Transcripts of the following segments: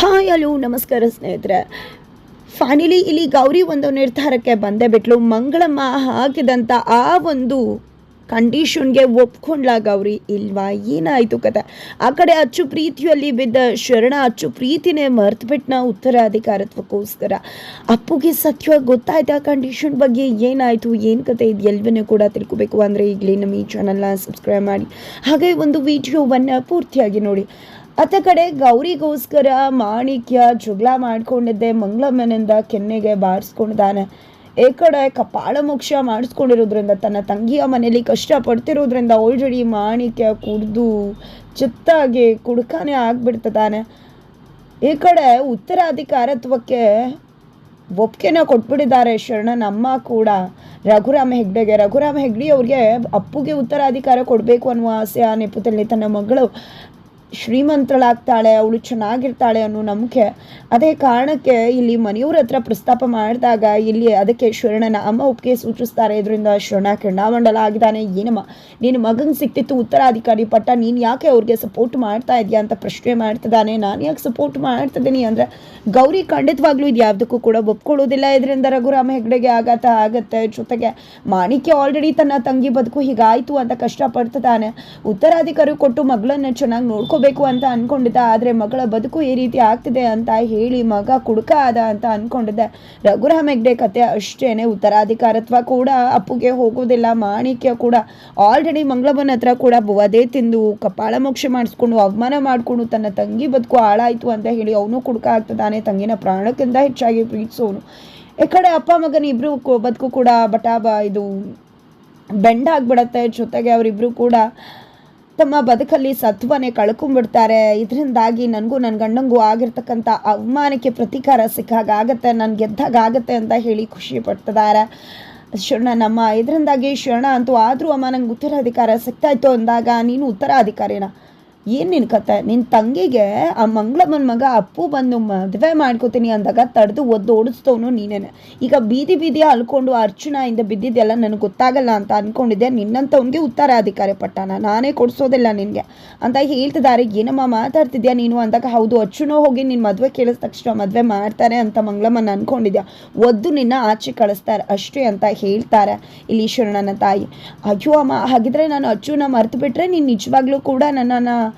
Hi hello ನಮಸ್ಕಾರ ಸ್ನೇಹಿತರೆ. Finally ಇಲ್ಲಿ ಗೌರಿ ಒಂದು ನಿರ್ಧಾರಕ್ಕೆ ಬಂದೇ ಬಿಟ್ಲು. ಮಂಗಳಮ್ಮ ಹಾಕಿದಂಥ ಆ ಒಂದು ಕಂಡೀಷನ್ಗೆ ಒಪ್ಕೊಂಡ್ಲ ಗೌರಿ? ಇಲ್ವಾ? ಏನಾಯಿತು ಕತೆ? ಆ ಕಡೆ ಅಚ್ಚು ಪ್ರೀತಿಯಲ್ಲಿ ಬಿದ್ದ ಶರಣ ಅಚ್ಚು ಪ್ರೀತಿನೇ ಮರೆತುಬಿಟ್ನ ಉತ್ತರಾಧಿಕಾರತ್ವಕ್ಕೋಸ್ಕರ ಅಪ್ಪುಗೆ ಸತ್ಯವಾಗಿ ಗೊತ್ತಾಯ್ತು ಆ ಕಂಡೀಷನ್ ಬಗ್ಗೆ? ಏನಾಯಿತು? ಏನು ಕತೆ ಇದು? ಎಲ್ಲವನ್ನೂ ಕೂಡ ತಿಳ್ಕೊಬೇಕು. ಅಂದರೆ ಈಗಲೇ ನಮ್ಮ ಈ ಚಾನಲ್ನ ಸಬ್ಸ್ಕ್ರೈಬ್ ಮಾಡಿ. ಹಾಗೆ ಒಂದು ವಿಡಿಯೋವನ್ನು ಪೂರ್ತಿಯಾಗಿ ನೋಡಿ. ಅತ್ತ ಕಡೆ ಗೌರಿಗೋಸ್ಕರ ಮಾಣಿಕ್ಯ ಜಗಳ ಮಾಡ್ಕೊಂಡಿದ್ದೆ. ಮಂಗಳಮ್ಮನಿಂದ ಕೆನ್ನೆಗೆ ಬಾರಿಸ್ಕೊಂಡಿದ್ದಾನೆ. ಈ ಕಡೆ ಕಪಾಳ ಮೋಕ್ಷ ಮಾಡಿಸ್ಕೊಂಡಿರೋದ್ರಿಂದ, ತನ್ನ ತಂಗಿಯ ಮನೆಯಲ್ಲಿ ಕಷ್ಟಪಡ್ತಿರೋದ್ರಿಂದ ಆಲ್ರೆಡಿ ಮಾಣಿಕ್ಯ ಕುಡಿದು ಚಿತ್ತಾಗಿ ಕುಡ್ಕಾನೆ ಆಗ್ಬಿಡ್ತದಾನೆ ಈ ಕಡೆ ಉತ್ತರಾಧಿಕಾರತ್ವಕ್ಕೆ ಒಪ್ಪಿಗೆನ ಕೊಟ್ಬಿಟ್ಟಿದ್ದಾರೆ ಶರಣನ ಅಮ್ಮ ಕೂಡ. ರಘುರಾಮ ಹೆಗ್ಡೆಗೆ, ರಘುರಾಮ ಹೆಗ್ಡೆ ಅವ್ರಿಗೆ ಅಪ್ಪುಗೆ ಉತ್ತರಾಧಿಕಾರ ಕೊಡಬೇಕು ಅನ್ನುವ ಆಸೆ ಆ ನೆಪದಲ್ಲಿ ತನ್ನ ಮಗಳು ಶ್ರೀಮಂತಳಾಗ್ತಾಳೆ, ಅವಳು ಚೆನ್ನಾಗಿರ್ತಾಳೆ ಅನ್ನೋ ನಂಬಿಕೆ. ಅದೇ ಕಾರಣಕ್ಕೆ ಇಲ್ಲಿ ಮನೆಯವ್ರ ಹತ್ರ ಪ್ರಸ್ತಾಪ ಮಾಡಿದಾಗ ಇಲ್ಲಿ ಅದಕ್ಕೆ ಶರಣನ ಅಮ್ಮ ಒಪ್ಪಿಗೆ ಸೂಚಿಸ್ತಾರೆ. ಇದರಿಂದ ಶರಣ ಕೆಂಡಾಮಂಡಲ ಆಗಿದ್ದಾನೆ. ಏನಮ್ಮ, ನಿನ್ನ ಮಗನ್ ಸಿಕ್ತಿತ್ತು ಉತ್ತರಾಧಿಕಾರಿ ಪಟ್ಟ, ನೀನು ಯಾಕೆ ಅವ್ರಿಗೆ ಸಪೋರ್ಟ್ ಮಾಡ್ತಾ ಇದೆಯಾ ಅಂತ ಪ್ರಶ್ನೆ ಮಾಡ್ತಿದ್ದಾನೆ. ನಾನು ಯಾಕೆ ಸಪೋರ್ಟ್ ಮಾಡ್ತಿದ್ದೀನಿ ಅಂದರೆ, ಗೌರಿ ಖಂಡಿತವಾಗ್ಲೂ ಇದು ಯಾವುದಕ್ಕೂ ಕೂಡ ಒಪ್ಕೊಳ್ಳೋದಿಲ್ಲ ಇದರಿಂದ ರಘುರಾಮ ಹೆಗ್ಡೆಗೆ ಆಘಾತ ಆಗತ್ತೆ. ಜೊತೆಗೆ ಮಾಣಿಕ್ಯ ಆಲ್ರೆಡಿ ತನ್ನ ತಂಗಿ ಬದುಕು ಹೀಗಾಯ್ತು ಅಂತ ಕಷ್ಟಪಡ್ತಿದ್ದಾನೆ. ಉತ್ತರಾಧಿಕಾರಿ ಕೊಟ್ಟು ಮಗಳನ್ನ ಚೆನ್ನಾಗಿ ನೋಡ್ಕೋಬೇಕು ಅಂತ ಅನ್ಕೊಂಡಿದ್ದ, ಆದರೆ ಮಗಳ ಬದುಕು ಈ ರೀತಿ ಆಗ್ತಿದೆ ಅಂತ ಹೇಳಿ ಮಗ ಕುಡುಕ ಆದ ಅಂತ ಅನ್ಕೊಂಡಿದ್ದೆ. ರಘುರಾಮ್ ಹೆಗ್ಡೆ ಕತೆ ಅಷ್ಟೇನೆ ಉತ್ತರಾಧಿಕಾರತ್ವ ಕೂಡ ಅಪ್ಪುಗೆ ಹೋಗೋದಿಲ್ಲ, ಮಾಣಿಕ್ಯ ಕೂಡ. ಆಲ್ರೆಡಿ ಮಂಗಳಮ್ಮನ ಹತ್ರ ಕೂಡ ವಧೆ ತಿಂದು ಕಪಾಳ ಮೋಕ್ಷ ಮಾಡಿಸ್ಕೊಂಡು, ಅವಮಾನ ಮಾಡಿಕೊಂಡು ತನ್ನ ತಂಗಿ ಬದುಕು ಹಾಳಾಯ್ತು ಅಂತ ಹೇಳಿ ಅವನು ಕುಡುಕ ಆಗ್ತದಾನೆ ತಂಗಿನ ಪ್ರಾಣಕ್ಕಿಂತ ಹೆಚ್ಚಾಗಿ ಪ್ರೀತಿಸೋನು. ಈ ಕಡೆ ಅಪ್ಪ ಮಗನ ಇಬ್ರು ಕೂ- ಬದುಕು ಕೂಡ ಬಟಾಬ, ಇದು, ಬೆಂಡ್ ಆಗ್ಬಿಡತ್ತೆ. ಜೊತೆಗೆ ಅವರಿಬ್ರು ಕೂಡ ತಮ್ಮ ಬದುಕಲ್ಲಿ ಸತ್ವನೇ ಕಳ್ಕೊಂಡ್ಬಿಡ್ತಾರೆ. ಇದರಿಂದಾಗಿ ನನಗೂ ನನ್ನ ಗಂಡಂಗೂ ಆಗಿರ್ತಕ್ಕಂಥ ಅವಮಾನಕ್ಕೆ ಪ್ರತೀಕಾರ ಸಿಕ್ಕಾಗ ಆಗತ್ತೆ ನಾನು ಗೆದ್ದಾಗ ಆಗತ್ತೆ ಅಂತ ಹೇಳಿ ಖುಷಿ ಪಡ್ತಿದ್ದಾರೆ. ಶರಣ, ನಮ್ಮ ಇದರಿಂದಾಗಿ ಶರಣ ಅಂತೂ ಆದರೂ ಅಮ್ಮ, ನಂಗೆ ಉತ್ತರಾಧಿಕಾರ ಸಿಗ್ತಾಯಿತ್ತು ಅಂದಾಗ ನೀನು ಉತ್ತರಾಧಿಕಾರಿನ? ಏನು ನಿನ್ನ ಕತೆ? ನಿನ್ನ ತಂಗಿಗೆ ಆ ಮಂಗಳಮ್ಮನ ಮಗ ಅಪ್ಪು ಬಂದು ಮದುವೆ ಮಾಡ್ಕೋತೀನಿ ಅಂದಾಗ ತಡೆದು ಒದ್ದು ಓಡಿಸ್ತವನು ನೀನೇನೆ. ಈಗ ಬೀದಿ ಬೀದಿ ಅಲ್ಕೊಂಡು ಅರ್ಚುನ ಬಿದ್ದಿದ್ದೆಲ್ಲ ನನಗೆ ಗೊತ್ತಾಗಲ್ಲ ಅಂತ ಅನ್ಕೊಂಡಿದ್ದೆ. ಉತ್ತರ ಅಧಿಕಾರಿ ಪಟ್ಟಣ. ನಾನೇ ಕೊಡಿಸೋದಿಲ್ಲ ನಿನಗೆ. ಅಂತ ಹೇಳ್ತಿದ್ದಾರೆ. ಏನಮ್ಮ ಮಾತಾಡ್ತಿದ್ಯಾ ನೀನು? ಅಂದಾಗ ಹೌದು ಅಚ್ಚುನೋ ಹೋಗಿ ನಿನ್ನ ಮದುವೆ ಕೇಳಿದ ತಕ್ಷಣ ಮದುವೆ ಮಾಡ್ತಾರೆ ಅಂತ ಮಂಗಳಮ್ಮನ ಅಂದ್ಕೊಂಡಿದ್ಯಾ ಒದ್ದು ನಿನ್ನ ಆಚೆ ಕಳಿಸ್ತಾರೆ. ಅಷ್ಟೇ ಅಂತ ಹೇಳ್ತಾರೆ ಇಲ್ಲಿ ಶರಣನ ತಾಯಿ. ಅಯ್ಯೋ ಅಮ್ಮ, ಹಾಗಿದ್ರೆ ನಾನು ಅಚ್ಚುನ ಮರ್ತು ಬಿಟ್ರೆ ನೀನು ನಿಜವಾಗ್ಲೂ ಕೂಡ ನನ್ನನ್ನು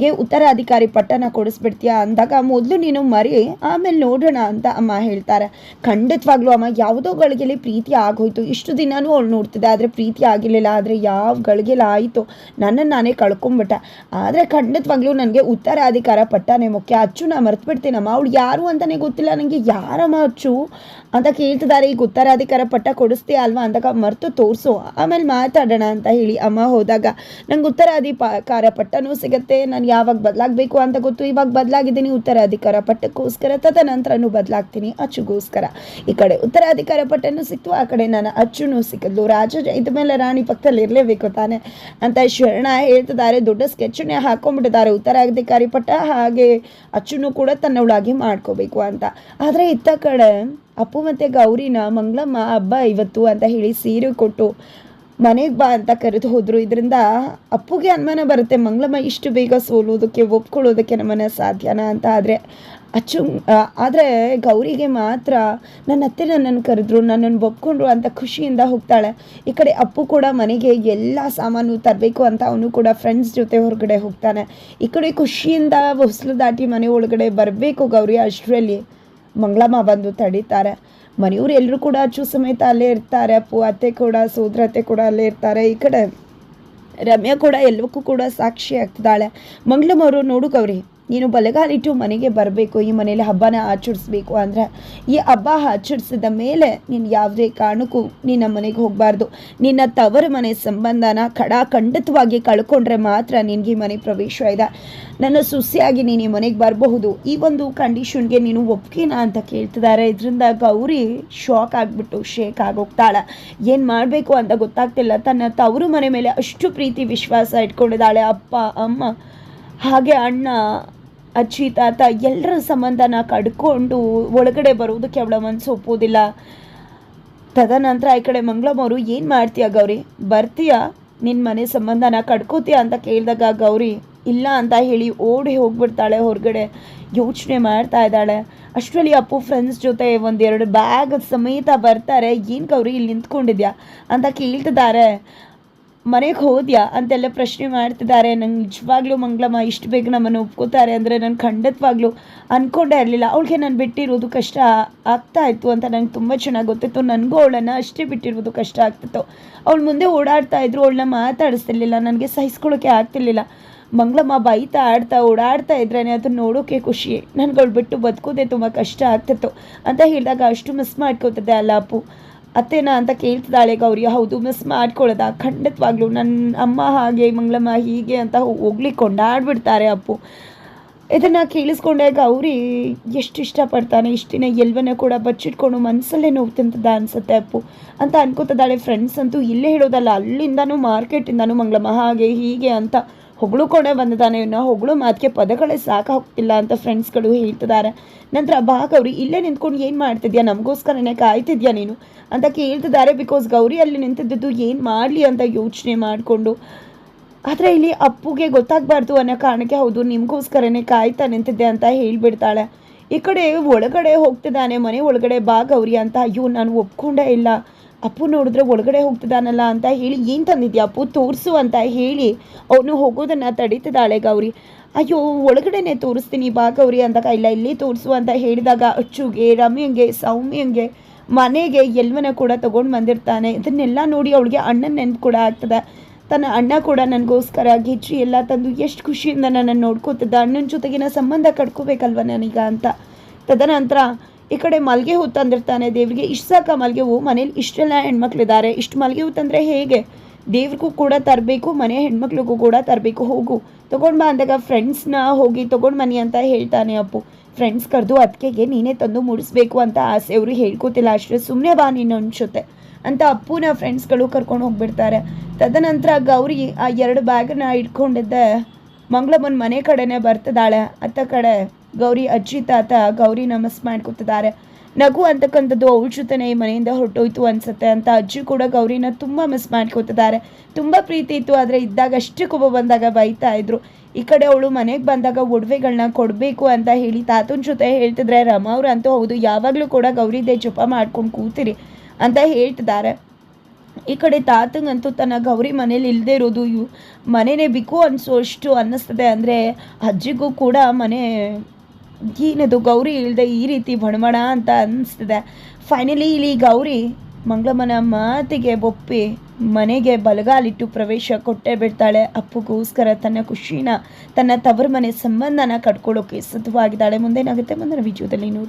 ಗೆ ಉತ್ತರಾಧಿಕಾರಿ ಪಟ್ಟನ ಕೊಡಿಸ್ಬಿಡ್ತೀಯಾ ಅಂದಾಗ ಮೊದಲು ನೀನು ಮರಿ, ಆಮೇಲೆ ನೋಡೋಣ ಅಂತ ಅಮ್ಮ ಹೇಳ್ತಾರೆ. ಖಂಡಿತವಾಗ್ಲೂ ಅಮ್ಮ, ಯಾವುದೋ ಗಳಿಗೆಲಿ ಪ್ರೀತಿ ಆಗೋಯ್ತು. ಇಷ್ಟು ದಿನನೂ ಅವಳು ನೋಡ್ತಿದ್ದೆ, ಆದರೆ ಪ್ರೀತಿ ಆಗಿರಲಿಲ್ಲ, ಆದರೆ ಯಾವ ಗಳಿಗೆಲ್ಲ ಆಯಿತು? ನನ್ನನ್ನು ನಾನೇ ಕಳ್ಕೊಂಬಿಟ್ಟೆ. ಆದರೆ ಖಂಡಿತವಾಗ್ಲೂ ನನಗೆ ಉತ್ತರಾಧಿಕಾರ ಪಟ್ಟನೇ ಮುಖ್ಯ. ಅಚ್ಚು ನಾನು ಮರ್ತು ಬಿಡ್ತೀನಮ್ಮ ಅವಳು ಯಾರು ಅಂತಲೇ ಗೊತ್ತಿಲ್ಲ ನನಗೆ ಯಾರಮ್ಮ ಅಚ್ಚು? ಅಂತ ಕೇಳ್ತಿದ್ದಾರೆ. ಈಗ ಉತ್ತರಾಧಿಕಾರ ಪಟ್ಟ ಕೊಡಿಸ್ತೀಯ ಅಲ್ವಾ ಅಂದಾಗ ಮರೆತು ತೋರಿಸು. ಆಮೇಲೆ ಮಾತಾಡೋಣ ಅಂತ ಹೇಳಿ ಅಮ್ಮ ಹೋದಾಗ, ನಂಗೆ ಉತ್ತರಾಧಿಕಾರ ಪಟ್ಟನೂ ಸಿಗುತ್ತೆ ನಾನು ಯಾವಾಗ ಬದಲಾಗಬೇಕು ಅಂತ ಗೊತ್ತು. ಇವಾಗ ಬದಲಾಗಿದ್ದೀನಿ, ಉತ್ತರಾಧಿಕಾರ ಪಟ್ಟಕ್ಕೋಸ್ಕರ, ತದನಂತರನೂ ಬದಲಾಗ್ತೀನಿ, ಅಚ್ಚುಗೋಸ್ಕರ. ಈ ಕಡೆ ಉತ್ತರಾಧಿಕಾರ ಪಟ್ಟನೂ ಸಿಕ್ತು, ಆ ಕಡೆ ನಾನು ಅಚ್ಚುನೂ ಸಿಕ್ಕಿದ್ಲು ರಾಜ ಇದ ಮೇಲೆ ರಾಣಿ ಪಕ್ಕದಲ್ಲಿ ಇರಲೇಬೇಕು ತಾನೆ ಅಂತ ಶರಣ ಹೇಳ್ತಿದ್ದಾರೆ. ದೊಡ್ಡ ಸ್ಕೆಚ್ಚನ್ನೇ ಹಾಕೊಂಡ್ಬಿಟ್ಟಿದ್ದಾರೆ ಉತ್ತರಾಧಿಕಾರಿ ಪಟ್ಟ. ಹಾಗೆ ಅಚ್ಚುನು ಕೂಡ ತನ್ನೊಳಗೆ ಮಾಡ್ಕೋಬೇಕು ಅಂತ. ಆದರೆ ಇತ್ತ ಕಡೆ ಅಪ್ಪು ಮತ್ತು ಗೌರಿನ ಮಂಗಳಮ್ಮ, ಹಬ್ಬ ಇವತ್ತು ಅಂತ ಹೇಳಿ ಸೀರೆ ಕೊಟ್ಟು ಮನೆಗೆ ಬಾ ಅಂತ ಕರೆದು ಹೋದರು. ಇದರಿಂದ ಅಪ್ಪುಗೆ ಅನುಮಾನ ಬರುತ್ತೆ, ಮಂಗಳಮ್ಮ, ಇಷ್ಟು ಬೇಗ ಸೋಲೋದಕ್ಕೆ, ಒಪ್ಕೊಳ್ಳೋದಕ್ಕೆ ನಮ್ಮನೆ ಸಾಧ್ಯನಾ? ಅಂತ. ಆದರೆ ಅಚ್ಚು ಆದರೆ ಗೌರಿಗೆ ಮಾತ್ರ ನನ್ನ ಅತ್ತೆ ನನ್ನನ್ನು ಕರೆದ್ರು, ನನ್ನನ್ನು ಒಪ್ಕೊಂಡ್ರು ಅಂತ ಖುಷಿಯಿಂದ ಹೋಗ್ತಾಳೆ. ಈ ಕಡೆ ಅಪ್ಪು ಕೂಡ ಮನೆಗೆ ಎಲ್ಲ ಸಾಮಾನು ತರಬೇಕು ಅಂತ ಅವನು ಕೂಡ ಫ್ರೆಂಡ್ಸ್ ಜೊತೆ ಹೊರಗಡೆ ಹೋಗ್ತಾನೆ. ಈ ಕಡೆ ಖುಷಿಯಿಂದ ಹೊಸಲು ದಾಟಿ ಮನೆ ಒಳಗಡೆ ಬರಬೇಕು ಗೌರಿ ಅಷ್ಟರಲ್ಲಿ. ಮಂಗಳಮ್ಮ ಬಂದು ತಡೀತಾರೆ. ಮನೆಯವ್ರು ಎಲ್ಲರೂ ಕೂಡ ಅಚ್ಚು ಸಮೇತ ಅಲ್ಲೇ ಇರ್ತಾರೆ. ಅಪ್ಪು, ಅತ್ತೆ ಕೂಡ, ಸೋದರ ಅತ್ತೆ ಕೂಡ ಅಲ್ಲೇ ಇರ್ತಾರೆ. ಈ ಕಡೆ ರಮ್ಯಾ ಕೂಡ ಎಲ್ಲಕ್ಕೂ ಕೂಡ ಸಾಕ್ಷಿ ಆಗ್ತಿದ್ದಾಳೆ. ಮಂಗಳಮವರು ನೋಡು ಗೌರಿ. ನೀನು ಬಲಗಾಲಿಟ್ಟು ಮನೆಗೆ ಬರಬೇಕು, ಈ ಮನೇಲಿ ಹಬ್ಬನ ಆಚರಿಸ್ಬೇಕು ಅಂದರೆ ಈ ಹಬ್ಬ ಆಚರಿಸಿದ ಮೇಲೆ ನೀನು ಯಾವುದೇ ಕಾರಣಕ್ಕೂ ನಿನ್ನ ಮನೆಗೆ ಹೋಗಬಾರ್ದು. ನಿನ್ನ ತವರು ಮನೆ ಸಂಬಂಧನ ಖಡಾಖಂಡಿತವಾಗಿ ಕಳ್ಕೊಂಡ್ರೆ ಮಾತ್ರ ನಿನಗೆ ಈ ಮನೆ ಪ್ರವೇಶ ಇದೆ. ನನ್ನ ಸುಸಿಯಾಗಿ ನೀನು ಈ ಮನೆಗೆ ಬರಬಹುದು. ಈ ಒಂದು ಕಂಡೀಷನ್ಗೆ ನೀನು ಒಪ್ಪಿಗೆನಾ ಅಂತ ಕೇಳ್ತಿದ್ದಾರೆ. ಇದರಿಂದ ಗೌರಿ ಶಾಕ್ ಆಗಿಬಿಟ್ಟು ಶೇಕ್ ಆಗೋಗ್ತಾಳೆ. ಏನು ಮಾಡಬೇಕು ಅಂತ ಗೊತ್ತಾಗ್ತಿಲ್ಲ. ತನ್ನ ತವರು ಮನೆ ಮೇಲೆ ಅಷ್ಟು ಪ್ರೀತಿ, ವಿಶ್ವಾಸ ಇಟ್ಕೊಂಡಿದ್ದಾಳೆ. ಅಪ್ಪ, ಅಮ್ಮ, ಹಾಗೆ ಅಣ್ಣ ಅಜ್ಜಿ ತಾತ ಎಲ್ಲರ ಸಂಬಂಧನ ಕಡ್ಕೊಂಡು ಒಳಗಡೆ ಬರೋದಕ್ಕೆ ಅವಳ ಮನಸ್ಸು ಒಪ್ಪೋದಿಲ್ಲ ತದನಂತರ ಈ ಕಡೆ ಮಂಗಳಮ್ಮ ಅವರು, ಏನು ಮಾಡ್ತೀಯ ಗೌರಿ? ಬರ್ತೀಯಾ? ನಿನ್ನ ಮನೆ ಸಂಬಂಧನ ಕಡ್ಕೋತೀಯ? ಅಂತ ಕೇಳಿದಾಗ, ಗೌರಿ, ಇಲ್ಲ ಅಂತ ಹೇಳಿ ಓಡಿ ಹೋಗ್ಬಿಡ್ತಾಳೆ ಹೊರಗಡೆ. ಯೋಚನೆ ಮಾಡ್ತಾ ಇದ್ದಾಳೆ. ಅಷ್ಟರಲ್ಲಿ ಅಪ್ಪು ಫ್ರೆಂಡ್ಸ್ ಜೊತೆ ಒಂದೆರಡು ಬ್ಯಾಗ್ ಸಮೇತ ಬರ್ತಾರೆ. ಏನು ಗೌರಿ, ಇಲ್ಲಿ ನಿಂತ್ಕೊಂಡಿದ್ಯಾ? ಅಂತ ಕೇಳ್ತಿದ್ದಾರೆ. ಮನೆಗೆ ಹೋದ್ಯಾ ಅಂತೆಲ್ಲ ಪ್ರಶ್ನೆ ಮಾಡ್ತಿದ್ದಾರೆ. ನಂಗೆ ನಿಜವಾಗ್ಲೂ ಮಂಗಳಮ್ಮ ಇಷ್ಟು ಬೇಗ ನಮ್ಮನ್ನು ಒಪ್ಕೋತಾರೆ ಅಂದರೆ ನಾನು ಖಂಡಿತವಾಗ್ಲೂ ಅಂದ್ಕೊಂಡೇ ಇರಲಿಲ್ಲ. ಅವಳಿಗೆ ನಾನು ಬಿಟ್ಟಿರೋದು ಕಷ್ಟ ಆಗ್ತಾ ಇತ್ತು ಅಂತ ನಂಗೆ ತುಂಬ ಚೆನ್ನಾಗಿ ಗೊತ್ತಿತ್ತು. ನನಗೂ ಅವಳನ್ನು ಅಷ್ಟೇ ಬಿಟ್ಟಿರೋದು ಕಷ್ಟ ಆಗ್ತಿತ್ತು. ಅವಳು ಮುಂದೆ ಓಡಾಡ್ತಾ ಇದ್ರು, ಅವಳನ್ನ ಮಾತಾಡಿಸ್ತಿರ್ಲಿಲ್ಲ, ನನಗೆ ಸಹಿಸ್ಕೊಳ್ಳೋಕೆ ಆಗ್ತಿರ್ಲಿಲ್ಲ. ಮಂಗಳಮ್ಮ ಬೈತಾ ಆಡ್ತಾ ಓಡಾಡ್ತಾ ಇದ್ರೇ ಅದನ್ನ ನೋಡೋಕೆ ಖುಷಿ. ನನಗೆ ಅವಳು ಬಿಟ್ಟು ಬದುಕೋದೆ ತುಂಬ ಕಷ್ಟ ಆಗ್ತಿತ್ತು ಅಂತ ಹೇಳಿದಾಗ ಅಷ್ಟು ಮಿಸ್ ಮಾಡ್ಕೋತಿದ್ದೆ ಅಲ್ಲ ಅಪ್ಪು. ಅತ್ತೇನಾ ಅಂತ ಕೇಳ್ತಿದ್ದಾಳೆ, ಗೌರಿ. ಹೌದು ಮಿಸ್ ಮಾಡ್ಕೊಳ್ಳೋದ. ಖಂಡಿತವಾಗ್ಲೂ ನನ್ನ ಅಮ್ಮ ಹಾಗೆ, ಮಂಗಳಮ್ಮ ಹೀಗೆ ಅಂತ ಹೋಗ್ಲಿ, ಕೊಂಡಾಡ್ಬಿಡ್ತಾರೆ ಅಪ್ಪು. ಇದನ್ನು ಕೇಳಿಸ್ಕೊಂಡೆ, ಗೌರಿ. ಎಷ್ಟು ಇಷ್ಟಪಡ್ತಾನೆ ಇಷ್ಟಿನ ದಿನ ಎಲ್ವನ್ನ ಕೂಡ ಬಚ್ಚಿಟ್ಕೊಂಡು ಮನಸ್ಸಲ್ಲೇ ನೋವು ತಿಂತದ ಅನ್ಸುತ್ತೆ ಅಪ್ಪು. ಅಂತ ಅನ್ಕೋತಿದ್ದಾಳೆ. ಫ್ರೆಂಡ್ಸ್ ಅಂತೂ ಇಲ್ಲೇ ಹೇಳೋದಲ್ಲ ಅಲ್ಲಿಂದನೂ ಮಾರ್ಕೆಟಿಂದನೂ ಮಂಗಳಮ್ಮ ಹಾಗೆ ಹೀಗೆ ಅಂತ ಹೊಗಳುಕೊಂಡೇ ಬಂದಿದ್ದಾನೆ. ಇನ್ನು ಹೊಗಳು ಮಾತಿಗೆ ಪದಗಳೇ ಸಾಕಾಗ್ತಿಲ್ಲ ಅಂತ ಫ್ರೆಂಡ್ಸ್ಗಳು ಹೇಳ್ತಿದ್ದಾರೆ. ನಂತರ ಬಾ ಗೌರಿ ಇಲ್ಲೇ ನಿಂತ್ಕೊಂಡು ಏನು ಮಾಡ್ತಿದ್ಯಾ? ನಮಗೋಸ್ಕರನೇ ಕಾಯ್ತಿದ್ಯಾ ನೀನು? ಅಂತ ಕೇಳ್ತಿದ್ದಾರೆ. ಬಿಕಾಸ್ ಗೌರಿ ಅಲ್ಲಿ ನಿಂತಿದ್ದು ಏನು ಮಾಡಲಿ ಅಂತ ಯೋಚನೆ ಮಾಡಿಕೊಂಡು. ಆದರೆ ಇಲ್ಲಿ ಅಪ್ಪುಗೆ ಗೊತ್ತಾಗಬಾರ್ದು ಅನ್ನೋ ಕಾರಣಕ್ಕೆ ಹೌದು, ನಿಮಗೋಸ್ಕರನೇ ಕಾಯ್ತಾ ನಿಂತಿದ್ದೆ ಅಂತ ಹೇಳಿಬಿಡ್ತಾಳೆ. ಈ ಕಡೆ ಒಳಗಡೆ ಹೋಗ್ತಿದ್ದಾನೆ, ಮನೆ ಒಳಗಡೆ ಬಾ ಗೌರಿ ಅಂತ. ಅಯ್ಯೋ, ನಾನು ಒಪ್ಕೊಂಡೇ ಇಲ್ಲ. ಅಪ್ಪು ನೋಡಿದ್ರೆ ಒಳಗಡೆ ಹೋಗ್ತಿದ್ದಾನಲ್ಲ ಅಂತ ಹೇಳಿ ಏನು ತಂದಿದ್ಯಾ ಅಪ್ಪು? ತೋರಿಸು ಅಂತ ಹೇಳಿ ಅವನು ಹೋಗೋದನ್ನು ತಡೀತಿದ್ದಾಳೆ ಗೌರಿ. ಅಯ್ಯೋ, ಒಳಗಡೆನೆ ತೋರಿಸ್ತೀನಿ ಬಾ ಗೌರಿ ಅಂದಾಗ ಇಲ್ಲ ಇಲ್ಲಿ ತೋರಿಸು ಅಂತ ಹೇಳಿದಾಗ ಅಚ್ಚುಗೆ ರಮ್ಯಂಗೆ ಸೌಮ್ಯಂಗೆ ಮನೆಗೆ ಎಲ್ವನ ಕೂಡ ತೊಗೊಂಡು ಬಂದಿರ್ತಾನೆ. ಇದನ್ನೆಲ್ಲ ನೋಡಿ ಅವಳಿಗೆ ಅಣ್ಣನ ನೆನ್ಪು ಕೂಡ ಆಗ್ತದೆ. ತನ್ನ ಅಣ್ಣ ಕೂಡ ನನಗೋಸ್ಕರ ಗಿಜ್ಜಿ ಎಲ್ಲ ತಂದು ಎಷ್ಟು ಖುಷಿಯಿಂದ ನನ್ನನ್ನು ನೋಡ್ಕೋತಿದ್ದ. ಅಣ್ಣನ ಜೊತೆಗಿನ ಸಂಬಂಧ ಕಟ್ಕೋಬೇಕಲ್ವ ನನಗ ಅಂತ. ತದನಂತರ ಈ ಕಡೆ ಮಲ್ಗೆ ಹೂ ತಂದಿರ್ತಾನೆ. ದೇವರಿಗೆ ಇಷ್ಟು ಸಾಕ ಮಲ್ಗೆ ಹೂ. ಮನೇಲಿ ಇಷ್ಟೆಲ್ಲ ಹೆಣ್ಮಕ್ಳಿದ್ದಾರೆ. ಇಷ್ಟು ಮಲ್ಗೆ ಹೂ ತಂದರೆ ಹೇಗೆ? ದೇವ್ರಿಗೂ ಕೂಡ ತರಬೇಕು ಮನೆ ಹೆಣ್ಮಕ್ಳಿಗೂ ಕೂಡ ತರಬೇಕು. ಹೋಗು. ತೊಗೊಂಡು ಬಾ ಅಂದಾಗ ಫ್ರೆಂಡ್ಸ್ನ ಹೋಗಿ ತೊಗೊಂಡು ಬನ್ನಿ ಅಂತ ಹೇಳ್ತಾನೆ ಅಪ್ಪು. ಫ್ರೆಂಡ್ಸ್ ಕರೆದು ಅದಕ್ಕೆ ನೀನೇ ತಂದು ಮುಡಿಸ್ಬೇಕು ಅಂತ ಆಸೆ. ಅವರು ಹೇಳ್ಕೊತಿಲ್ಲ. ಅಷ್ಟೇ ಸುಮ್ಮನೆ ಬಾ ನೀನು ಅನ್ಸುತ್ತೆ ಅಂತ ಅಪ್ಪುನ ಫ್ರೆಂಡ್ಸ್ಗಳು ಕರ್ಕೊಂಡು ಹೋಗ್ಬಿಡ್ತಾರೆ. ತದನಂತರ ಗೌರಿ ಆ ಎರಡು ಬ್ಯಾಗನ್ನ ಇಟ್ಕೊಂಡಿದ್ದೆ ಮಂಗಳಮ್ಮನ ಮನೆ ಕಡೆನೇ ಬರ್ತಿದ್ದಾಳೆ. ಅತ್ತ ಕಡೆ ಗೌರಿ ಅಜ್ಜಿ ತಾತ ಗೌರಿ ನಮಸ್ ಮಾಡ್ಕೊತಿದ್ದಾರೆ. ನಗು ಅಂತಕ್ಕಂಥದ್ದು ಅವಳ ಜೊತೆನೇ ಈ ಮನೆಯಿಂದ ಹೊರಟೋಯ್ತು ಅನ್ಸುತ್ತೆ ಅಂತ ಅಜ್ಜಿ ಕೂಡ ಗೌರಿನ ತುಂಬ ಮಿಸ್ ಮಾಡ್ಕೊತಿದ್ದಾರೆ. ತುಂಬ ಪ್ರೀತಿ ಇತ್ತು, ಆದರೆ ಇದ್ದಾಗ ಅಷ್ಟೇ ಕೋಪ ಬಂದಾಗ ಬೈತಾ ಇದ್ರು. ಈ ಕಡೆ ಅವಳು ಮನೆಗೆ ಬಂದಾಗ ಒಡವೆಗಳನ್ನ ಕೊಡಬೇಕು ಅಂತ ಹೇಳಿ ತಾತನ ಜೊತೆ ಹೇಳ್ತಿದ್ರೆ ರಮ ಅವ್ರು ಅಂತೂ ಹೌದು, ಯಾವಾಗಲೂ ಕೂಡ ಗೌರಿದೆ ಜಪ ಮಾಡ್ಕೊಂಡು ಕೂತಿರಿ ಅಂತ ಹೇಳ್ತಿದ್ದಾರೆ. ಈ ಕಡೆ ತಾತಂಗಂತೂ ತನ್ನ ಗೌರಿ ಮನೇಲಿ ಇಲ್ಲದೆ ಇರೋದು ಇವು ಮನೆನೇ ಬಿಕು ಅನಿಸೋಷ್ಟು ಅನ್ನಿಸ್ತದೆ. ಅಂದರೆ ಅಜ್ಜಿಗೂ ಕೂಡ ಮನೆ ಏನದು ಗೌರಿ ಇಲ್ಲದೆ ಈ ರೀತಿ ಬಣಬಣ ಅಂತ ಅನ್ನಿಸ್ತದೆ ಫೈನಲಿ ಇಲ್ಲಿ ಗೌರಿ ಮಂಗಳಮ್ಮನ ಮಾತಿಗೆ ಒಪ್ಪಿ ಮನೆಗೆ ಬಲಗಾಲಿಟ್ಟು ಪ್ರವೇಶ ಕೊಟ್ಟೇ ಬಿಡ್ತಾಳೆ. ಅಪ್ಪುಗೋಸ್ಕರ ತನ್ನ ಖುಷಿನ, ತನ್ನ ತವರು ಮನೆ ಸಂಬಂಧನ ಕಟ್ಕೊಳ್ಳೋಕೆ ಸಿದ್ಧವಾಗಿದ್ದಾಳೆ. ಮುಂದೇನಾಗುತ್ತೆ? ಮುಂದಿನ ವಿಡಿಯೋದಲ್ಲಿ ನೋಡಿ.